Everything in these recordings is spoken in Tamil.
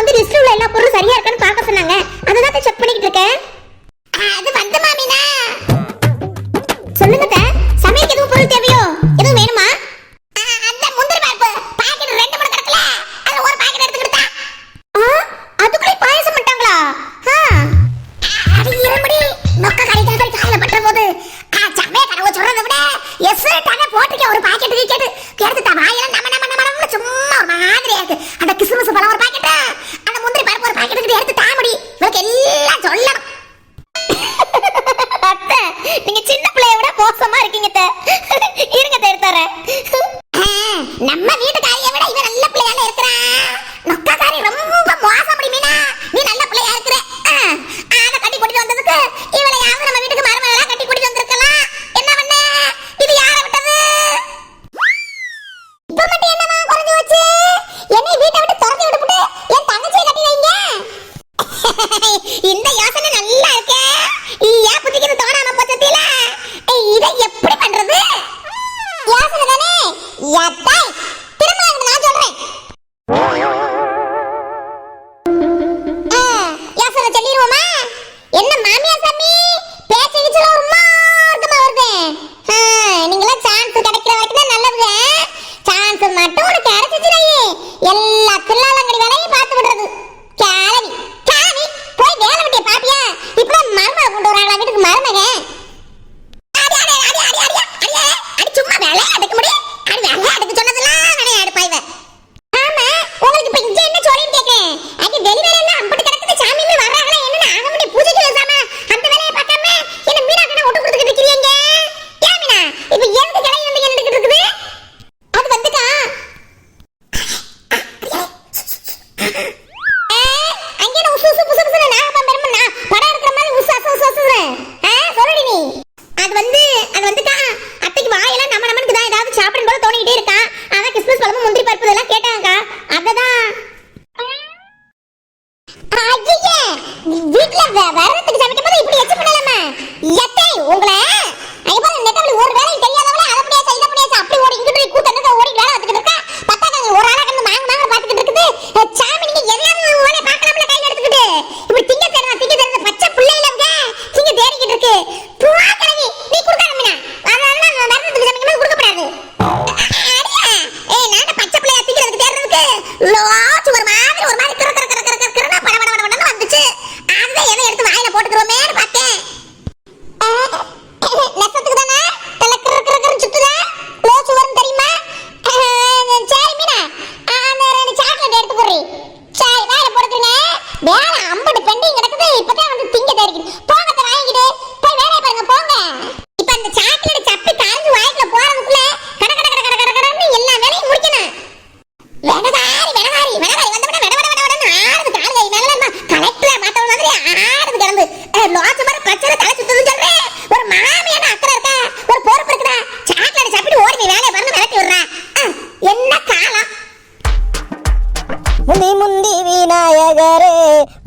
வந்து லிஸ்ட்ல உள்ள எல்லா பொருளும் சரியா இருக்கான்னு பார்க்க சொன்னாங்க. அதுதான் செக் பண்ணிட்டு இருக்கேன். அது வந்து மாமினா. சொல்லுங்க தே சமையலுக்கு எதுவும் பொருள் தேவையோ? எதுவும் வேணுமா? அந்த முந்திரி பருப்பு. பாக்கெட் ரெண்டு மூணு கிடக்கல அதுல ஒரு பாக்கெட் எடுத்துக்கிட்டா அதுக்குள்ளே பாயசம் பண்ணிட்டாங்களா? அது இருமுடி நொக்க கறி கறி காயில பட்ட போது சமையல் கடவுள் சொல்றதை விட எஸ்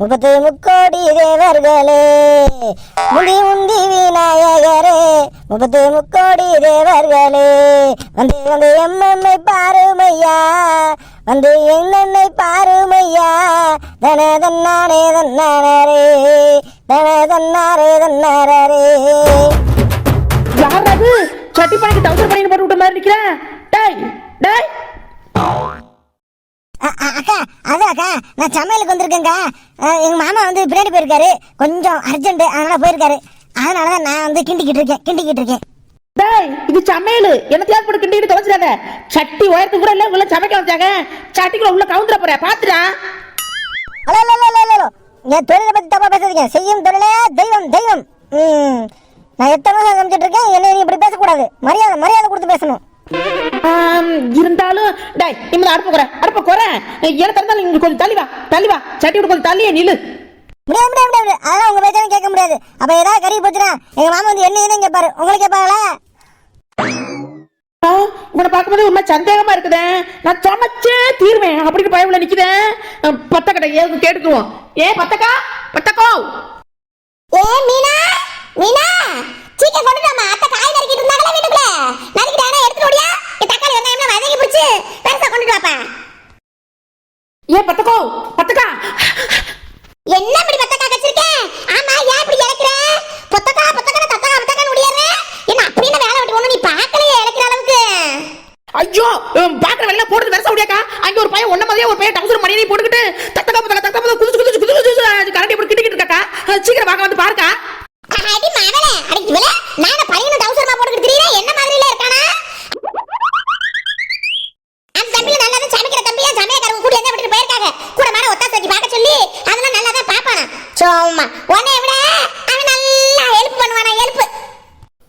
முப்பத்து முக்கோடி தேவர்களே முந்தி முந்தி விநாயகரே முப்பத்து முக்கோடி தேவர்களே வந்து வந்து எம்எம்ஐ பாருமையா வந்து என்னென்னை பாருமையா தன தன்னானே தன்னானரே தன தன்னாரே தன்னாரே யார் அது? சட்டி பணிக்கு தௌசண்ட் பண்ணி போட்டு விட்ட மாதிரி நிக்கிறேன். டேய் டேய். அக்கா அதான் அக்கா நான் சமையலுக்கு வந்திருக்கேங்க எங்கள் மாமா வந்து பின்னாடி போயிருக்காரு. கொஞ்சம் அர்ஜென்ட் அதனால போயிருக்காரு. அதனால தான் நான் வந்து கிண்டிக்கிட்டு இருக்கேன் கிண்டிக்கிட்டு இருக்கேன். டேய் இது சமையல். என்னத்தையாவது போட்டு கிண்டிக்கிட்டு தொலைச்சிடாத. சட்டி உயரத்து கூட இல்லை உள்ள சமைக்க வச்சாங்க. சட்டிக்குள்ள உள்ள கவுந்துட போற பாத்துடா. ஹலோ ஹலோ ஹலோ ஹலோ என் தொழிலை பற்றி தப்பாக பேசுறீங்க செய்யும் தொழிலே தெய்வம் தெய்வம். நான் எத்தனை வருஷம் சமைச்சிட்டு இருக்கேன். என்ன இப்படி பேசக்கூடாது. மரியாதை மரியாதை கொடுத்து பேசணும். இருந்தாலும் டேய் இம்மது அடுப்பு குறை அடுப்பு குறை. எனக்கு இருந்தாலும் இங்க கொஞ்சம் தள்ளிவா தள்ளிவா சட்டி விட்டு கொஞ்சம் தள்ளியே நில்லு. முடியாது முடியாது முடியாது அதெல்லாம் உங்க பேச்சாலும் கேட்க முடியாது. அப்போ ஏதாவது கறி போச்சுனா எங்க மாமா வந்து என்ன என்ன கேட்பாரு உங்களுக்கு கேட்பாங்களா உங்களை பார்க்கும்போது ரொம்ப மாதிரி சந்தேகமா இருக்குதே. நான் சமைச்சே தீர்வேன். அப்படின்னு பயவுல நிக்கிறேன் பத்தக்கடை ஏதாவது கேட்டுக்குவோம் ஏ பத்தக்கா பத்தக்கோ. ஏ மீனா மீனா. சீக்கிரம் கொண்டு நம்ம அத்தை காய் நறுக்கிட்டு இருந்தாங்களே வீட்டுக்குள்ள. நறுக்கிட்டானா எடுத்துட்டு ஓடியா? தக்காளி வெங்காயம் வதங்கி பிடிச்சி பெருசா கொண்டுட்டு வாப்பா. ஏ பத்துக்கோ பத்துக்கா. என்ன சும்மா உன்னை விட அவன் நல்லா ஹெல்ப் பண்ணுவானா ஹெல்ப்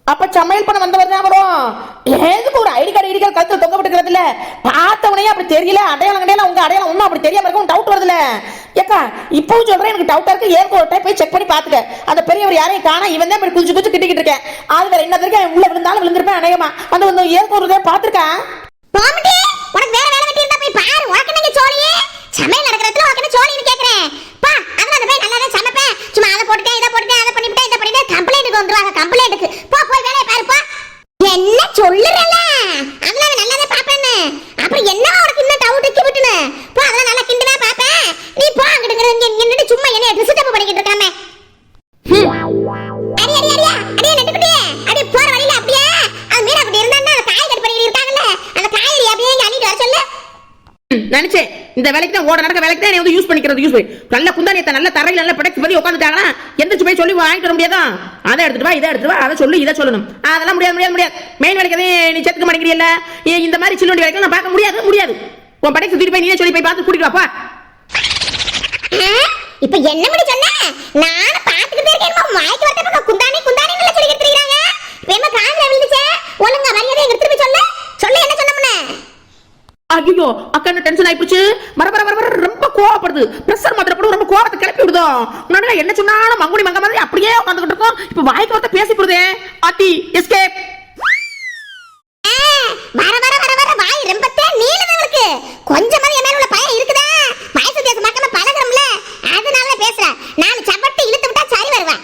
அப்ப சமையல் பண்ண வந்தவர் தான் வரும் எதுக்கு ஒரு ஐடி கார்டு ஐடி கார்டு கழுத்துல தொங்க விட்டுக்கிறது இல்ல பார்த்தவனே அப்படி தெரியல அடையாளம் கிடையாது உங்க அடையாளம் ஒன்றும் அப்படி தெரியாம இருக்கும் டவுட் வருதுல. ஏக்கா இப்பவும் சொல்றேன் எனக்கு டவுட்டா இருக்கு. ஏன் ஒரு டைம் போய் செக் பண்ணி பாத்துக்க அந்த பெரியவர் யாரையும் காணா இவன் தான் இப்படி குதிச்சு குதிச்சு கிட்டிக்கிட்டு இருக்கேன். அது வேற என்ன வரைக்கும் உள்ள விழுந்தாலும் விழுந்திருப்பேன் அநேகமா. அந்த வந்து ஏன் ஒரு பாத்துருக்கேன் போமட்டி உனக்கு வேற வேலை வெட்டி இருந்தா போய் பாரு. உனக்கு என்னங்க சோழியே? சமையல் நடக்கிறதுல உனக்கு என்ன சோழின்னு கேக்குறேன் பா அதுல அந்த போய் நல்லா தான் சமைப்பேன் சும்மா அதை போட்டுட்டேன் இதை போட்டுட்டேன் அதை பண்ணிவிட்டேன் இதை பண்ணிட்டேன் கம்ப்ளைண்ட்டுக்கு வந்துருவாங்க கம்ப்ளைண்ட்டுக்கு போ போய் வேலையை பாரு போ என்ன சொல்லுறல அதுல அவன் நல்லா பாப்பேன்னு அப்புறம் என்ன உனக்கு இன்னும் டவுட் இருக்கு விட்டுனு போ அதெல்லாம் நல்லா கிண்டுனா பாப்பேன் நீ போ அங்கிட்டு இங்க நின்னுட்டு சும்மா என்ன ட்ரெஸ் டப்பு பண்ணிக்கிட்டு இருக்காம. அடி அடி அடியா. அடியே நட்டுக்குட்டியே. அடி போற வழியில அப்படியே. அது மீற அப்படி இருந்தான்னா அந்த காய் கட் பண்ணி இருக்காங்கல்ல அந்த காய்கறி அப்படியே இங்க அள்ளிட்டு வர சொல்லு. நினைச்சேன். இந்த வேலைக்கு தான் ஓட நடக்க வேலைக்கு தான் வந்து யூஸ் பண்ணிக்கிறது யூஸ் பண்ணி. நல்ல குந்தானியத்தை நல்ல தரையில் நல்ல படைக்கு பதி உட்காந்துட்டாங்கன்னா எந்திரிச்சு போய் சொல்லி வாங்கிட்டு வர முடியாதா? அதை எடுத்துட்டு வா இதை எடுத்துட்டு வா அதை சொல்லி இதை சொல்லணும். அதெல்லாம் முடியாது முடியாது முடியாது. மெயின் வேலைக்கு எதையும் நீ சேர்த்துக்க மாட்டேங்கிறீல்ல? இந்த மாதிரி சில்லுண்டி வேலைக்கு நான் பார்க்க முடியாது முடியாது. உன் படைக்கு சுத்திட்டு போய் நீயே சொல்லி போய் பார்த்து கூட்டிட்டு வாப்பா இப்ப என்ன ஐயோ அக்கா என்ன டென்ஷன் ஆயிப்போச்சு? வர வர வர வர ரொம்ப கோவப்படுது. பிரஷர் மாத்திர போட்டு ரொம்ப கோவத்தை கிளப்பி விடுதோ? முன்னாடி என்ன சொன்னாலும் மங்குடி மங்க மாதிரி அப்படியே உட்காந்துக்கிட்டு இருக்கோம். இப்ப வாய்க்கு வரத்த பேசி போடுதே. ஆத்தி எஸ்கேப் வர வர வர வர வாய் ரொம்பத்தே நீளமா இருக்கு கொஞ்சமாவது என் மேல உள்ள பயம் இருக்குதா? வயசு தேச மக்கள் பழகுறோம்ல. அதனால பேசுறேன் நான் சப்பட்டு இழுத்து விட்டா சரி வருவேன்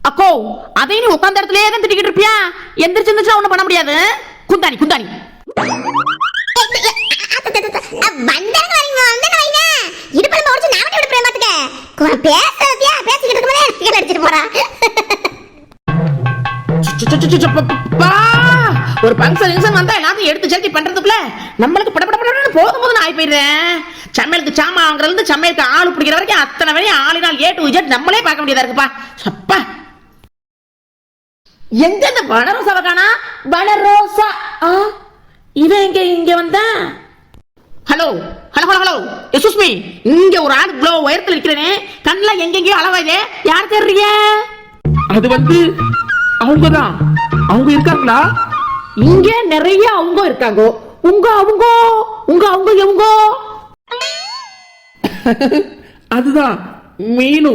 அக்கோ அதே நீ உட்கார்ந்த இடத்துலயே தான் திட்டிக்கிட்டு இருப்பியா? எந்திரிச்சு ஒண்ணும் பண்ண முடியாது. குந்தாணி குந்தாணி. பேசிக்கிட்டு அடிச்சிட்டு போறா பா. ஒரு பங்கன் கிங்சன் வந்தா எல்லாத்தையும் எடுத்து சேர்த்தி பண்றதுக்குள்ள? நம்மளுக்கு பட போதும் போதும் ஆகி போயிடுறேன். சமையலுக்கு சாமா வாங்குறதுல சமையலுக்கு ஆள் பிடிக்கிற வரைக்கும் அத்தனை வேலையும் ஆளினால் ஏ டு இஜட் நம்மளே பார்க்க வேண்டியதா இருக்குப்பா. சப்பா. எங்க இந்த காணா? வளரோசா ஆ, இவன் எங்க? இங்க வந்தா? ஹலோ ஹலோ ஹலோ ஹலோ எஸ்எஸ் மீ இங்க ஒரு ஆள் க்ளோ உயரத்துல இருக்கிறேனே கண்ணில் எங்கெங்கயோ அளவாதே. யார் தெரியறிய அது வந்து அவங்க தான் அவங்க இருக்காங்களா? இங்க நிறைய அவங்க இருக்காங்க. உங்க அவங்க? உங்க அவங்க எவங்க? அதுதான் மீனு?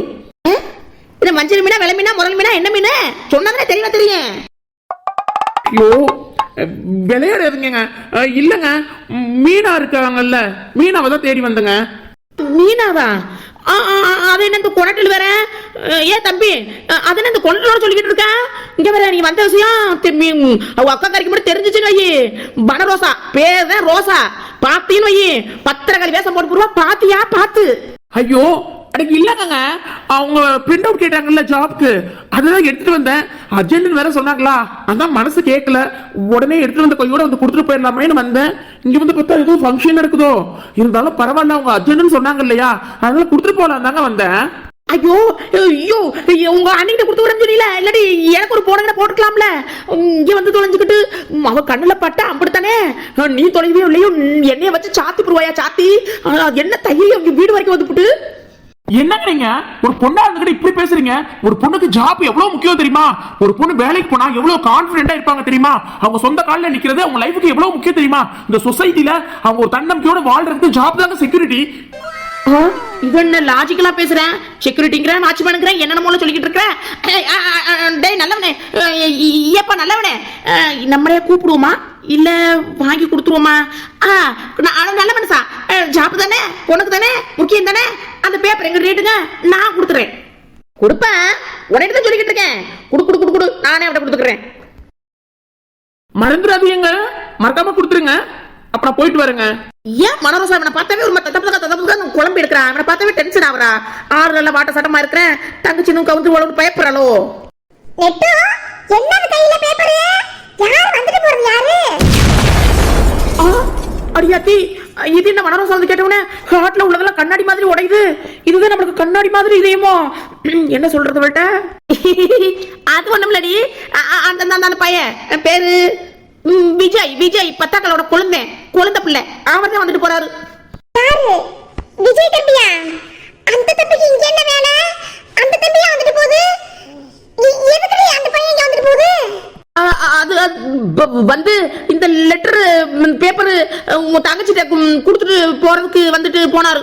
இது மஞ்சள் மீனா வெள்ளை மீனா முதல் மீனா என்ன மீன்? சொன்னதுனே தெரியல தெரியும். ஐயோ விளையாடாதுங்க இல்லைங்க. மீனா இருக்காங்கல்ல. மீனாவை தான் தேடி வந்தேங்க. மீனாவா? ஆ, ஆ, ஆ, அது என்ன இந்த குணட்டில் வேற? ஏன் தம்பி அது இந்த குணட்டோட சொல்லிக்கிட்டு இருக்க? இங்க வேற நீ வந்த விஷயம் திரும்பி உம், அவ அக்கா கறிக்கு மட்டும் தெரிஞ்சிச்சுன்னு வை வன ரோசா. பேர் தான் ரோசா. பாத்தின்னு வை பத்திரக்காளி வேஷம் போட்டு போடுவா. பாத்தியா? பாத்து. ஐயோ எனக்கு இல்லைங்க. அவங்க பிரிண்ட் அவுட் கேட்டாங்கல்ல ஜாப்க்கு அதுதான் எடுத்துட்டு வந்தேன். அர்ஜென்ட்னு வேற சொன்னாங்களா? அதான் மனசு கேட்கல. உடனே எடுத்துட்டு வந்த கையோட வந்து கொடுத்துட்டு போயிடலாமேன்னு வந்தேன். இங்க வந்து பார்த்தா எதுவும் ஃபங்க்ஷன் நடக்குதோ. இருந்தாலும் பரவாயில்ல அவங்க அர்ஜென்ட்னு சொன்னாங்க இல்லையா? அதனால கொடுத்துட்டு போகலாம் தாங்க வந்தேன். ஐயோ ஐயோ உங்க அண்ணிட்ட கொடுத்து விட தெரியல இல்லாட்டி எனக்கு ஒரு போனங்க போட்டுக்கலாம்ல. இங்க வந்து தொலைஞ்சுக்கிட்டு அவ கண்ணுல பட்ட அப்படித்தானே நீ தொலைவியோ இல்லையோ. என்னைய வச்சு சாத்தி போடுவாயா சாத்தி? என்ன தைரியம்? வீடு வரைக்கும் வந்துப்புட்டு என்னங்க நீங்க? ஒரு பொண்ணா இருந்துகிட்டு இப்படி பேசுறீங்க? ஒரு பொண்ணுக்கு ஜாப் எவ்வளவு முக்கியம் தெரியுமா? ஒரு பொண்ணு வேலைக்கு போனா எவ்வளவு கான்பிடென்டா இருப்பாங்க தெரியுமா? அவங்க சொந்த காலில் நிக்கிறது அவங்க லைஃபுக்கு எவ்வளவு முக்கியம் தெரியுமா? இந்த சொசைட்டில அவங்க ஒரு தன்னம்பிக்கையோட வாழ்றதுக்கு ஜாப் தாங்க செக்யூரிட்டி இது என்ன லாஜிக்கலா பேசுறேன் செக்யூரிட்டிங்கிறேன் வாட்ச்மேனுங்கிறேன் என்னென்னமோ சொல்லிக்கிட்டு இருக்கிறேன் டேய் நல்லவனே. அஹ், ஏப்பா நல்லவனே. நம்மளே கூப்பிடுவோமா? இல்ல வாங்கி கொடுத்துருவோமா? ஆ நான் நல்ல மனுஷா ஜாப் தானே? உனக்கு தானே? முக்கியம் தானே? அந்த பேப்பர் எங்க ரேட்டுங்க நான் கொடுத்துறேன். கொடுப்பேன். உடனே தான் சொல்லிக்கிட்டு இருக்கேன். குடு குடு குடு குடு. நானே அவட்ட கொடுத்துக்கிறேன். மறந்துடாதீங்க. மறக்காம கொடுத்துருங்க. அப்புறம் போயிட்டு வரேங்க. ஏன் மனரோசா இவனை பார்த்தாவே ஒரு தப்பு தப்பு குழம்பு எடுக்கிறான் இவனை பார்த்தாவே டென்ஷன் ஆகுறா? ஆறு நல்ல வாட்ட சட்டமா இருக்கிறேன். தங்கச்சி நூக்க வந்து உழவு பயப்படுறாளோ நெட்டு என்னது கையில இது இந்த மனோரம் சொல்றது கேட்டவனே ஹார்ட்ல உள்ளதெல்லாம் கண்ணாடி மாதிரி உடையுது. இதுதான் நம்மளுக்கு கண்ணாடி மாதிரி இதயமோ. என்ன சொல்றது அவள்கிட்ட? அது ஒண்ணுமில்லடி அந்த அந்த பையன் பேரு விஜய் விஜய் பத்தாக்களோட குழந்தை குழந்தை பிள்ளை. அவன் தான் வந்துட்டு போறாரு. யாரு? விஜய் தம்பியா? அந்த தம்பிக்கு இங்க என்ன வேலை? அந்த தம்பியா வந்துட்டு போகுது? எதுக்கு அந்த பையன் இங்க வந்துட்டு போகுது? அது வந்து லெட்டர் பேப்பர் உங்க தங்கச்சிட்ட கொடுத்துட்டு போறதுக்கு வந்துட்டு போனாரு.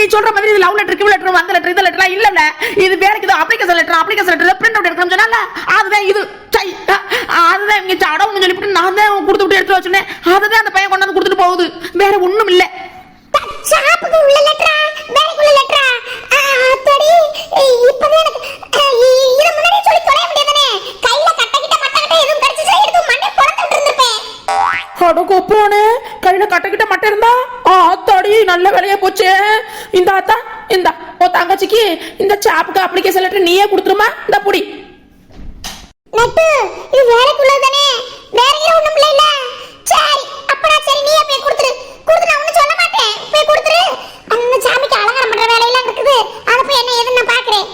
நீ சொல்ற மாதிரி இது லவ் லெட்டர் கிவ் லெட்டர் வந்த லெட்டர் இந்த லெட்டர் இல்ல இல்ல இது வேற இது application letter application letter print out எடுக்கணும் சொன்னால அதுதான் இது. சை அதுதான் இங்க சடவுன்னு சொல்லிவிட்டு நான் தான் கொடுத்து விட்டு எடுத்து வச்சுனேன் அதுதான் அந்த பையன் கொண்டாந்து கொடுத்துட்டு போகுது. வேற ஒண்ணும் இல்ல. சாப்புக்கு உள்ள லெட்டரா பேங்குள்ள லெட்டரா இந்த சாப்புக்கு அப்ளிகேஷன் லெட்டர் நீயே கொடுத்துருமா? இந்த புடி நட்டு இது வேலைக்குள்ளது தானே வேற எங்க ஒண்ணும் இல்ல சரி அப்படா சரி நீ போய் கொடுத்துரு கொடுத்து நான் ஒண்ணும் சொல்ல மாட்டேன் போய் கொடுத்துரு அந்த சாமிக்கு அலங்காரம் பண்ற வேலையெல்லாம் இருக்குது அத போய் என்ன ஏதுன்னு நான் பாக்குறேன்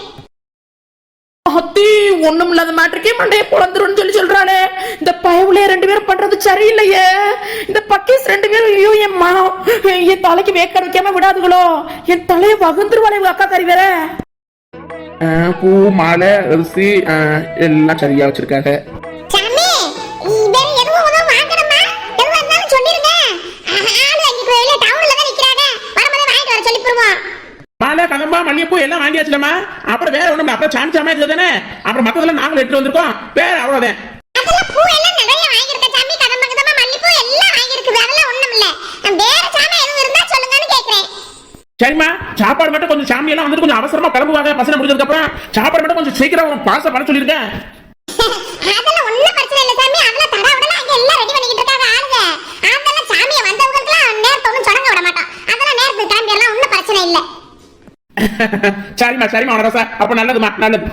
அத்தி ஒண்ணும் இல்லாத மேட்ருக்கே மண்டைய குழந்துருன்னு சொல்லி சொல்றாளே இந்த பயவுலே ரெண்டு பேரும் பண்றது சரியில்லையே இந்த பக்கீஸ் ரெண்டு பேரும் ஐயோ என் மா என் தலைக்கு வேக்க வைக்காம விடாதுகளோ என் தலையை வகுந்துருவாளே இவங்க அக்கா கறி வேற. பூ மாலை அரிசி எல்லாம் சரியா வச்சிருக்காங்க. மாலை கதம்பா மல்லிகைப்பூ எல்லாம் வாங்கியாச்சுலமா அப்புறம் வேற ஒண்ணும். அப்புறம் சாமி சாமா தானே அப்புறம் மத்ததெல்லாம் நாங்களும் எடுத்து வந்திருக்கோம். வேற அவ்வளவுதான் அதெல்லாம் பூ எல்லாம் நிறைய வாங்கியிருக்க சாமி கதம்ப கதம்ப மல்லிப்பூ எல்லாம் வாங்கியிருக்கு அதெல்லாம் ஒண்ணும் இல்ல வேற சாமி எதுவும் இருந்தா சொல்லுங்கன்னு கேக்குறேன் சரிம்மா சாப்பாடு மட்டும் கொஞ்சம் சாமி எல்லாம் வந்துட்டு கொஞ்சம் அவசரமா கிளம்புவாங்க. பசங்க முடிஞ்சதுக்கு அப்புறம் சாப்பாடு மட்டும் கொஞ்சம் சீக்கிரம் பாச பண்ண சொல்லியிருக்கேன் அதெல்லாம் ஒண்ணும் பிரச்சனை இல்ல சாமி. அதெல்லாம் தடா விடலாம் அங்க எல்லாம் ரெடி பண்ணிக்கிட்டு இருக்காங்க ஆளுங்க. அதெல்லாம் சாமியை வந்தவங்களுக்குலாம் நேரத்தை ஒண்ணும் தொடங்க விட மாட்டோம் அதெல்லாம் நேரத்துக்கு கிளம்பிடலாம். ஒண்ணும் பிரச்சனை இல்ல. சரிம்மா சரிம்மா வனராசா அப்ப நல்லதுமா நல்லது.